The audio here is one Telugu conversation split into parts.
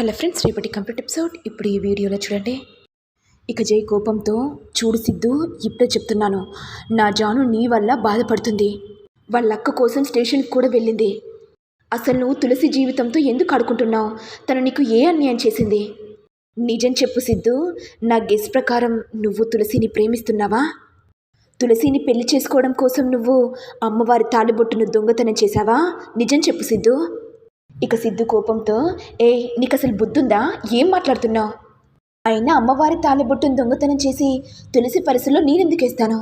హలో ఫ్రెండ్స్ రేపటి కంప్లీట్ ఎపిసోడ్. ఇప్పుడు ఈ వీడియోలో చూడండి. ఇక జై కోపంతో చూడు సిద్ధు ఇప్పుడే చెప్తున్నాను. నా జాను నీ వల్ల బాధపడుతుంది. వాళ్ళ అక్క కోసం స్టేషన్కి కూడా వెళ్ళింది. అసలు నువ్వు తులసి జీవితంతో ఎందుకు ఆడుకుంటున్నావు? తను నీకు ఏ అన్యాయం చేసింది? నిజం చెప్పు సిద్ధు నా గెస్ ప్రకారం నువ్వు తులసిని ప్రేమిస్తున్నావా? తులసిని పెళ్ళి చేసుకోవడం కోసం నువ్వు అమ్మవారి తాళిబొట్టును దొంగతనం చేశావా? నిజం చెప్పు సిద్ధు. ఇక సిద్ధు కోపంతో ఏ నీకు అసలు బుద్ధుందా? ఏం మాట్లాడుతున్నావు అయినా అమ్మవారి తాళిబొట్టును దొంగతనం చేసి తులసి పరిసలో నేనెందుకేస్తాను?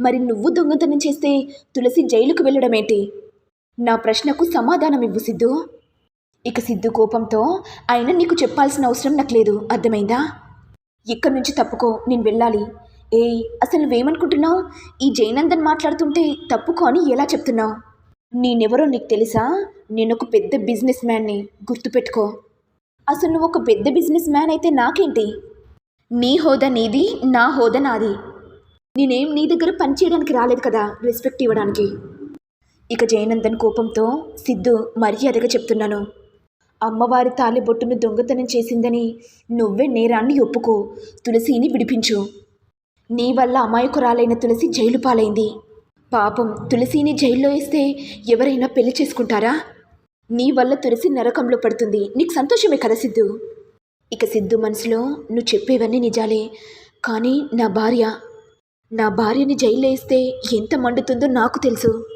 మరి నువ్వు దొంగతనం చేస్తే తులసి జైలుకు వెళ్ళడమేంటి? నా ప్రశ్నకు సమాధానం ఇవ్వు సిద్ధు. ఇక సిద్ధు కోపంతో అయినా నీకు చెప్పాల్సిన అవసరం నాకు లేదు అర్థమైందా? ఇక్కడి నుంచి తప్పుకో నేను వెళ్ళాలి. ఏయ్ అసలు నువ్వేమనుకుంటున్నావు? ఈ జైనందన్ మాట్లాడుతుంటే తప్పుకో అని ఎలా చెప్తున్నావు? నేనెవరో నీకు తెలుసా? నేను ఒక పెద్ద బిజినెస్ మ్యాన్ని గుర్తుపెట్టుకో. అసలు నువ్వు ఒక పెద్ద బిజినెస్ మ్యాన్ అయితే నాకేంటి? నీ హోదా నీది నా హోదా నాది. నేనేం నీ దగ్గర పని చేయడానికి రాలేదు కదా రెస్పెక్ట్ ఇవ్వడానికి. ఇక జయనందన్ కోపంతో సిద్ధు మర్యాదగా చెప్తున్నాను. అమ్మవారి తాలిబొట్టును దొంగతనం చేసిందని నువ్వే నేరాన్ని ఒప్పుకో తులసిని విడిపించు. నీ వల్ల అమాయకురాలైన తులసి జైలు పాలైంది పాపం తులసిని జైల్లో వేస్తే ఎవరైనా పెళ్ళి చేసుకుంటారా? నీ వల్ల తులసి నరకంలో పడుతుంది. నీకు సంతోషమే కదా సిద్ధు? ఇక సిద్ధు మనసులో నువ్వు చెప్పేవన్నీ నిజాలే. కానీ నా భార్య నా భార్యని జైల్లో వేస్తే ఎంత మండుతుందో నాకు తెలుసు.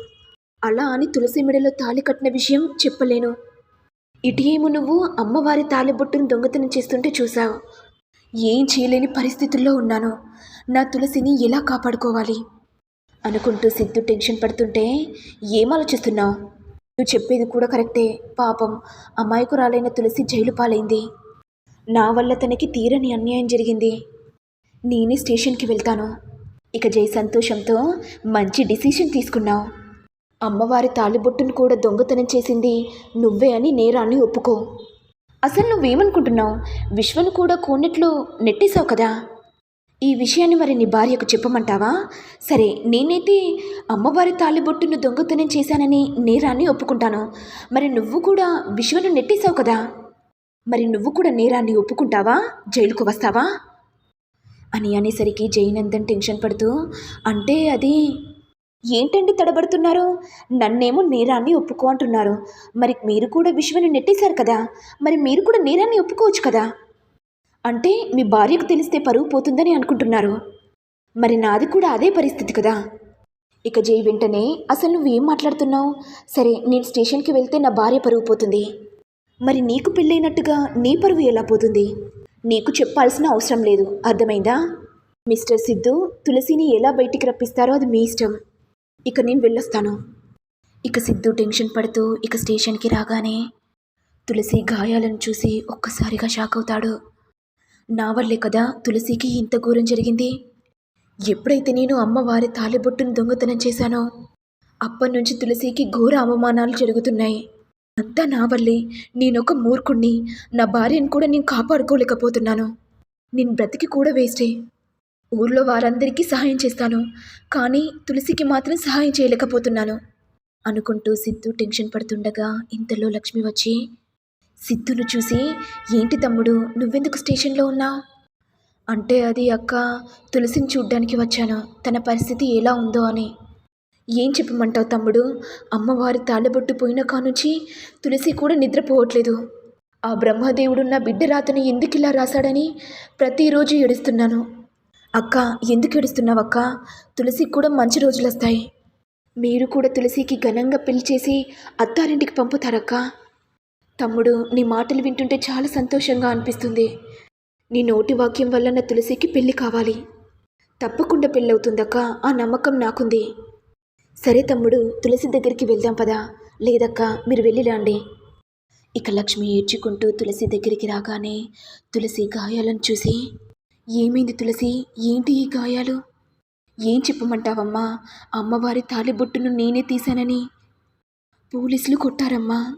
అలా అని తులసి మెడలో తాళి కట్టిన విషయం చెప్పలేను. ఇటు నువ్వు అమ్మవారి తాళిబొట్టును దొంగతనం చేస్తుంటే చూసావు ఏం చేయలేని పరిస్థితుల్లో ఉన్నాను. నా తులసిని ఎలా కాపాడుకోవాలి? అనుకుంటూ సిద్ధు టెన్షన్ పడుతుంటే ఏం ఆలోచిస్తున్నావు? నువ్వు చెప్పేది కూడా కరెక్టే. పాపం అమాయకురాలైన తులసి జైలు పాలైంది. నా వల్ల తనకి తీరని అన్యాయం జరిగింది. నేనే స్టేషన్కి వెళ్తాను. ఇక జై సంతోషంతో మంచి డిసిషన్ తీసుకున్నావు. అమ్మవారి తాళిబొట్టును కూడా దొంగతనం చేసింది నువ్వే అని నేరాన్ని ఒప్పుకో. అసలు నువ్వేమనుకుంటున్నావు? విశ్వను కూడా కోనెట్లో నెట్టేశావు కదా? ఈ విషయాన్ని మరి నీ భార్యకు చెప్పమంటావా? సరే నేనైతే అమ్మవారి తాళిబొట్టును దొంగతనం చేశానని నేరాన్ని ఒప్పుకుంటాను. మరి నువ్వు కూడా విశ్వను నెట్టేశావు కదా? మరి నువ్వు కూడా నేరాన్ని ఒప్పుకుంటావా? జైలుకు వస్తావా? అని అనేసరికి జైనందన్ టెన్షన్ పడుతూ అంటే అది ఏంటండి తడబడుతున్నారు? నన్నేమో నేరాన్ని ఒప్పుకో అంటున్నారు. మరి మీరు కూడా విశ్వను నెట్టేశారు కదా? మరి మీరు కూడా నేరాన్ని ఒప్పుకోవచ్చు కదా? అంటే మీ భార్యకు తెలిస్తే పరువు పోతుందని అనుకుంటున్నారు. మరి నాది కూడా అదే పరిస్థితి కదా. ఇక జై వెంటనే అసలు నువ్వేం మాట్లాడుతున్నావు? సరే నేను స్టేషన్కి వెళ్తే నా భార్య పరువు పోతుంది. మరి నీకు పెళ్ళైనట్టుగా నీ పరువు ఎలా పోతుంది? నీకు చెప్పాల్సిన అవసరం లేదు. అర్థమైందా? మిస్టర్ సిద్ధు తులసిని ఎలా బయటికి రప్పిస్తారో అది మీ ఇష్టం. ఇక నేను వెళ్ళొస్తాను. ఇక సిద్ధు టెన్షన్ పడుతూ ఇక స్టేషన్కి రాగానే తులసి గాయాలను చూసి ఒక్కసారిగా షాక్ అవుతాడు. నా వల్లే కదా తులసికి ఇంత ఘోరం జరిగింది? ఎప్పుడైతే నేను అమ్మవారి తాలిబొట్టును దొంగతనం చేశానో అప్పటి నుంచి తులసికి ఘోర అవమానాలు జరుగుతున్నాయి. అంతా నా వల్లే. నేనొక మూర్ఖుణ్ణి. నా భార్యను కూడా నేను కాపాడుకోలేకపోతున్నాను. నేను బ్రతికి కూడా వేస్టే. ఊర్లో వారందరికీ సహాయం చేస్తాను. కానీ తులసికి మాత్రం సహాయం చేయలేకపోతున్నాను. అనుకుంటూ సిద్ధు టెన్షన్ పడుతుండగా ఇంతలో లక్ష్మి వచ్చి సిద్ధును చూసి ఏంటి తమ్ముడు నువ్వెందుకు స్టేషన్లో ఉన్నావు? అంటే అది అక్క తులసిని చూడ్డానికి వచ్చాను. తన పరిస్థితి ఎలా ఉందో అని. ఏం చెప్పమంటావు తమ్ముడు? అమ్మవారి తాళ్ళబొట్టు పోయిన కానుంచి తులసి కూడా నిద్రపోవట్లేదు. ఆ బ్రహ్మదేవుడు నా బిడ్డ రాతని ఎందుకు ఇలా రాశాడని ప్రతిరోజు ఏడుస్తున్నాను. అక్క ఎందుకు ఏడుస్తున్నావు అక్క? తులసికి కూడా మంచి రోజులు వస్తాయి మీరు కూడా తులసికి ఘనంగా పెళ్ళి చేసి అత్తారింటికి పంపుతారక్క. తమ్ముడు నీ మాటలు వింటుంటే చాలా సంతోషంగా అనిపిస్తుంది. నీ నోటి వాక్యం వల్ల నా తులసికి పెళ్ళి కావాలి. తప్పకుండా పెళ్ళవుతుందక్క ఆ నమ్మకం నాకుంది. సరే తమ్ముడు తులసి దగ్గరికి వెళ్దాం పదా. లేదక్క మీరు వెళ్ళిరాండి ఇక లక్ష్మి ఏడ్చుకుంటూ తులసి దగ్గరికి రాగానే తులసి గాయాలను చూసి ఏమైంది తులసి? ఏంటి ఈ గాయాలు? ఏం చెప్పమంటావమ్మా? అమ్మవారి తాలిబొట్టును నేనే తీశానని. పోలీసులు కొట్టారమ్మా.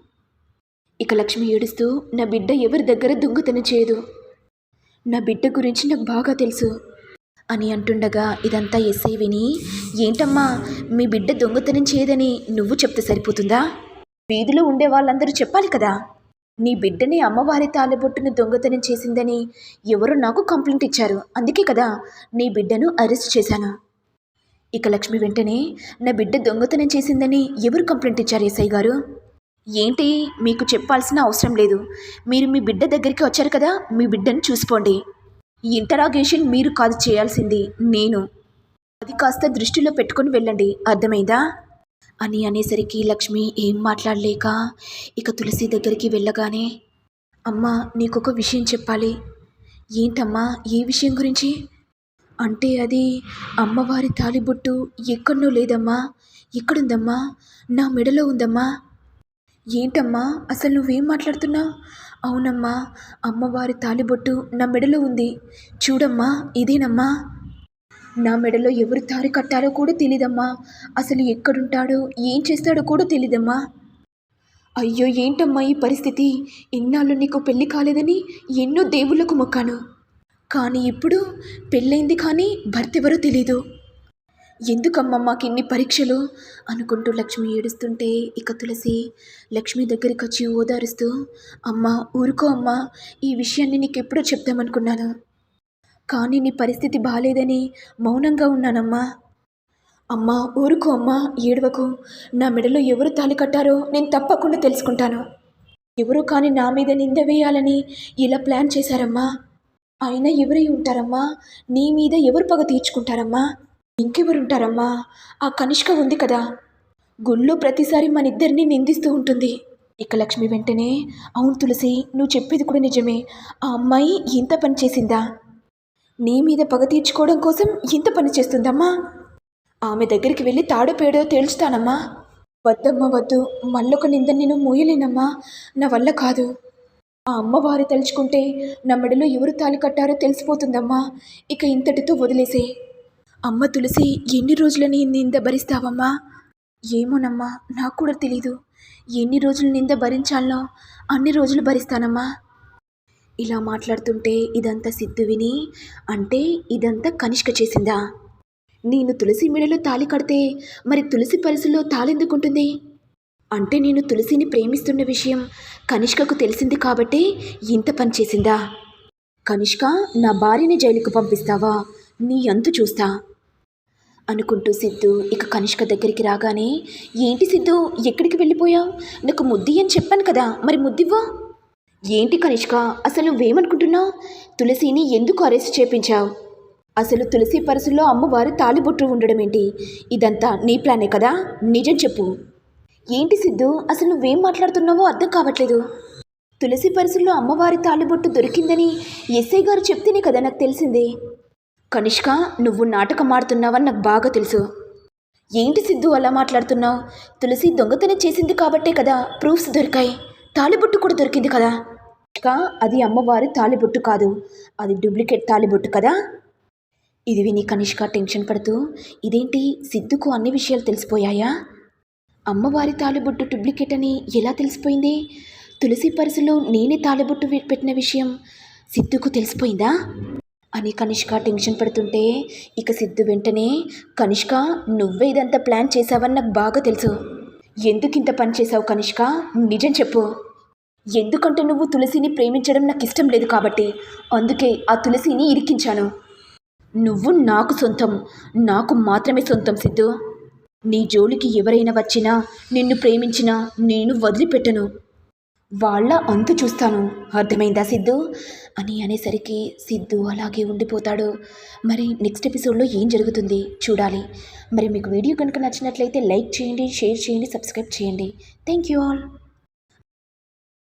ఇక లక్ష్మి ఏడుస్తూ నా బిడ్డ ఎవరి దగ్గర దొంగతనం చేయదు. నా బిడ్డ గురించి నాకు బాగా తెలుసు అని అంటుండగా ఇదంతా ఎస్ఐ విని ఏంటమ్మా మీ బిడ్డ దొంగతనం చేయదని నువ్వు చెప్తే సరిపోతుందా? వీధిలో ఉండే వాళ్ళందరూ చెప్పాలి కదా. నీ బిడ్డని అమ్మవారి తాళబొట్టును దొంగతనం చేసిందని ఎవరో నాకు కంప్లైంట్ ఇచ్చారు. అందుకే కదా నీ బిడ్డను అరెస్ట్ చేశాను. ఇక లక్ష్మి వెంటనే నా బిడ్డ దొంగతనం చేసిందని ఎవరు కంప్లైంట్ ఇచ్చారు ఎస్ఐ గారు? ఏంటి? మీకు చెప్పాల్సిన అవసరం లేదు. మీరు మీ బిడ్డ దగ్గరికి వచ్చారు కదా మీ బిడ్డను చూసుకోండి. ఇంటరాగేషన్ మీరు కాదు చేయాల్సింది నేను. అది కాస్త దృష్టిలో పెట్టుకొని వెళ్ళండి. అర్థమైందా? అని అనేసరికి లక్ష్మి ఏం మాట్లాడలేక ఇక తులసి దగ్గరికి వెళ్ళగానే అమ్మా నీకొక విషయం చెప్పాలి. ఏంటమ్మా? ఏ విషయం గురించి? అంటే అది అమ్మవారి తాలిబొట్టు ఎక్కడో లేదమ్మా. ఎక్కడుందమ్మా నా మెడలో ఉందమ్మా. ఏంటమ్మా? అసలు నువ్వేం మాట్లాడుతున్నావు అవునమ్మా అమ్మవారి తాలిబొట్టు నా మెడలో ఉంది. చూడమ్మా ఇదేనమ్మా? నా మెడలో ఎవరు తారి కట్టారో కూడా తెలీదమ్మా. అసలు ఎక్కడుంటాడో ఏం చేస్తాడో కూడా తెలీదమ్మా. అయ్యో ఏంటమ్మా ఈ పరిస్థితి? ఇన్నాళ్ళు నీకు పెళ్ళి కాలేదని ఎన్నో దేవుళ్ళకు మొక్కాను. కానీ ఇప్పుడు పెళ్ళైంది కానీ భర్త ఎవరో తెలీదు. ఎందుకమ్మమ్మకి ఇన్ని పరీక్షలు? అనుకుంటూ లక్ష్మి ఏడుస్తుంటే ఇక తులసి లక్ష్మి దగ్గరికి వచ్చి ఓదారుస్తూ అమ్మా ఊరుకో అమ్మా ఈ విషయాన్ని నీకు ఎప్పుడో చెప్దామనుకున్నాను. కానీ నీ పరిస్థితి బాగాలేదని మౌనంగా ఉన్నానమ్మా. అమ్మా ఊరుకో అమ్మా ఏడవకు. నా మెడలో ఎవరు తాళి కట్టారో నేను తప్పకుండా తెలుసుకుంటాను. ఎవరు కానీ నా మీద నింద వేయాలని ఇలా ప్లాన్ చేశారమ్మా. అయినా ఎవరై ఉంటారమ్మా? నీ మీద ఎవరు పగ తీర్చుకుంటారమ్మా? ఇంకెవరుంటారమ్మా? ఆ కనిష్క ఉంది కదా. గుళ్ళో ప్రతిసారి మన ఇద్దరిని నిందిస్తూ ఉంటుంది. ఇక లక్ష్మి వెంటనే అవును తులసి నువ్వు చెప్పేది కూడా నిజమే. ఆ అమ్మాయి ఇంత పని చేసిందా? నీ మీద పగ తీర్చుకోవడం కోసం ఇంత పని చేస్తుందమ్మా? ఆమె దగ్గరికి వెళ్ళి తాడో పేడో తేల్చుతానమ్మా. వద్దమ్మా వద్దు. మళ్ళొక నింద నేను మోయలేనమ్మా. నా వల్ల కాదు. ఆ అమ్మవారు తలుచుకుంటే నా మెడలో ఎవరు తాలి కట్టారో తెలిసిపోతుందమ్మా. ఇక ఇంతటితో వదిలేసే అమ్మ తులసి ఎన్ని రోజులని నింద భరిస్తావమ్మా? ఏమోనమ్మా నాకు కూడా తెలీదు. ఎన్ని రోజులు నింద భరించాలనో అన్ని రోజులు భరిస్తానమ్మా. ఇలా మాట్లాడుతుంటే ఇదంతా సిద్ధు విని అంటే ఇదంతా కనిష్క చేసిందా? నేను తులసి మెడలో తాళి కడితే మరి తులసి పరిసలో తాళెందుకుంటుంది? అంటే నేను తులసిని ప్రేమిస్తున్న విషయం కనిష్కకు తెలిసింది కాబట్టే ఇంత పని చేసిందా? కనిష్క నా భార్యని జైలుకు పంపిస్తావా? నీ అంతు చూస్తా. అనుకుంటూ సిద్ధు ఇక కనిష్క దగ్గరికి రాగానే ఏంటి సిద్ధు ఎక్కడికి వెళ్ళిపోయావు? నాకు ముద్ది అని చెప్పాను కదా మరి ముద్దివ్వా? ఏంటి కనిష్క అసలు నువ్వేమనుకుంటున్నావు? తులసిని ఎందుకు అరెస్ట్ చేపించావు? అసలు తులసి పరసులో అమ్మవారు తాలిబొట్టు ఉండడం ఏంటి? ఇదంతా నీ ప్లానే కదా? నిజం చెప్పు. ఏంటి సిద్ధు అసలు నువ్వేం మాట్లాడుతున్నావో అర్థం కావట్లేదు. తులసి పరసులో అమ్మవారి తాలిబొట్టు దొరికిందని ఎస్ఐ గారు చెప్తేనే కదా నాకు తెలిసింది. కనిష్క నువ్వు నాటకం ఆడుతున్నావని నాకు బాగా తెలుసు. ఏంటి సిద్ధు అలా మాట్లాడుతున్నావు? తులసి దొంగతనం చేసింది కాబట్టే కదా ప్రూఫ్స్ దొరికాయి. తాలిబొట్టు కూడా దొరికింది కదా. కనిష్క అది అమ్మవారి తాలిబొట్టు కాదు. అది డూప్లికేట్ తాలిబొట్టు కదా? ఇది విని కనిష్క టెన్షన్ పడుతూ ఇదేంటి సిద్ధుకు అన్ని విషయాలు తెలిసిపోయాయా? అమ్మవారి తాలిబొట్టు డూప్లికేట్ అని ఎలా తెలిసిపోయింది? తులసి పరుసలో నేనే తాలిబొట్టు పెట్టిన విషయం సిద్ధుకు తెలిసిపోయిందా? అని కనిష్క టెన్షన్ పడుతుంటే ఇక సిద్ధు వెంటనే కనిష్క నువ్వే ఇదంతా ప్లాన్ చేసావని నాకు బాగా తెలుసు. ఎందుకు ఇంత పని చేసావు కనిష్క? నిజం చెప్పు. ఎందుకంటే నువ్వు తులసిని ప్రేమించడం నాకు ఇష్టం లేదు కాబట్టి. అందుకే ఆ తులసిని ఇరికించాను. నువ్వు నాకు సొంతం. నాకు మాత్రమే సొంతం సిద్ధు. నీ జోలికి ఎవరైనా వచ్చినా నిన్ను ప్రేమించినా నేను వదిలిపెట్టను. వాళ్ళ అంతు చూస్తాను. అర్థమైందా సిద్ధు? అని అనేసరికి సిద్ధు అలాగే ఉండిపోతాడు. మరి నెక్స్ట్ ఎపిసోడ్లో ఏం జరుగుతుంది చూడాలి. మరి మీకు వీడియో కనుక నచ్చినట్లయితే లైక్ చేయండి షేర్ చేయండి సబ్స్క్రైబ్ చేయండి. Thank you all.